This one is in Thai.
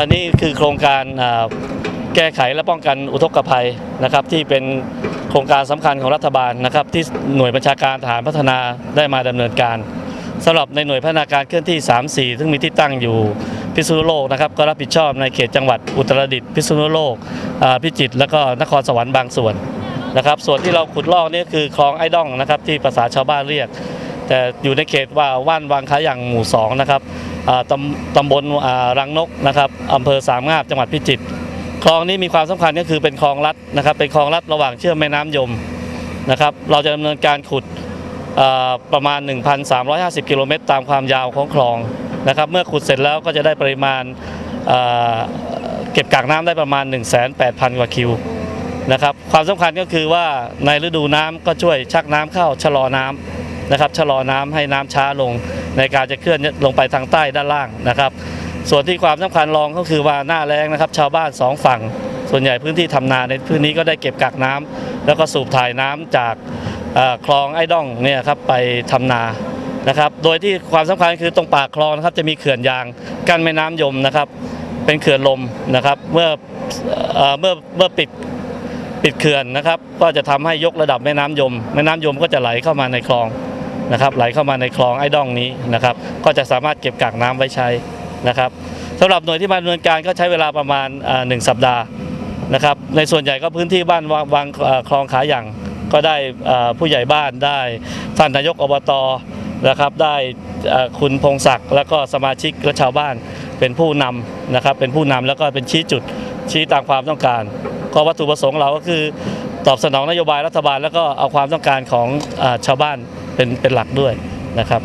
อันนี้คือโครงการแก้ไขและป้องกันอุทกภัยนะครับที่เป็นโครงการสำคัญของรัฐบาลนะครับที่หน่วยบัญชาการทหารพัฒนาได้มาดำเนินการสำหรับในหน่วยพัฒนาการเคลื่อนที่ 3 4 ซึ่งมีที่ตั้งอยู่พิษณุโลกนะครับก็รับผิดชอบในเขตจังหวัดอุตรดิตถ์พิษณุโลกพิจิตรและก็นครสวรรค์บางส่วนนะครับส่วนที่เราขุดลอกนี่คือคลองไอ้ด้องนะครับที่ภาษาชาวบ้านเรียก แต่อยู่ในเขตว่าว่านวางขาอย่างหมู่สองนะครับ ตำตำบลรังนกนะครับอำเภอสามงาบจังหวัดพิจิตรคลองนี้มีความสำคัญก็คือเป็นคลองลัดนะครับเป็นคลองลัดระหว่างเชื่อมแม่น้ำยมนะครับเราจะดำเนินการขุดอ่าประมาณ 1,350 กิโลเมตรตามความยาวของคลองนะครับเมื่อขุดเสร็จแล้วก็จะได้ปริมาณเก็บกักน้ำได้ประมาณ 1,800 กว่าคิวนะครับความสำคัญก็คือว่าในฤดูน้ำก็ช่วยชักน้ำเข้าชะลอน้ำ นะครับชะลอน้ำให้น้ำช้าลง ในการจะเคลื่อนลงไปทางใต้ด้านล่างนะครับ ส่วนที่ความสำคัญรองก็คือว่าหน้าแรงนะครับ ชาวบ้านสองฝั่ง ส่วนใหญ่พื้นที่ทำนาในพื้นนี้ก็ได้เก็บกักน้ำแล้วก็สูบถ่ายน้ำจากคลองไอ้ด้องเนี่ยครับไปทำนานะครับ โดยที่ความสำคัญคือตรงปากคลองนะครับจะมีเขื่อนยางกั้นแม่น้ำยมนะครับ เป็นเขื่อนลมนะครับ เมื่อเอ่อเมื่อเมื่อปิดปิดเขื่อนนะครับ ก็จะทำให้ยกระดับแม่น้ำยม แม่น้ำยมก็จะไหลเข้ามาในคลอง นะครับไหลเข้ามาในคลองไอ้ดองนี้นะครับก็จะสามารถเก็บกักน้ำไว้ใช้นะครับสำหรับหน่วยที่มาดำเนินการก็ใช้เวลาประมาณหนึ่งสัปดาห์นะครับในส่วนใหญ่ก็พื้นที่บ้านวางวางคลองขาอย่างก็ได้ผู้ใหญ่บ้านได้ท่านนายกอบตนะครับได้คุณพงศักดิ์แล้วก็สมาชิกและชาวบ้านเป็นผู้นำนะครับเป็นผู้นำแล้วก็เป็นชี้จุดชี้ตามความต้องการ ก็วัตถุประสงค์เราก็คือตอบสนองนโยบายรัฐบาล แล้วก็เอาความต้องการของอชาวบ้าน เป็นเป็นหลักด้วยนะครับ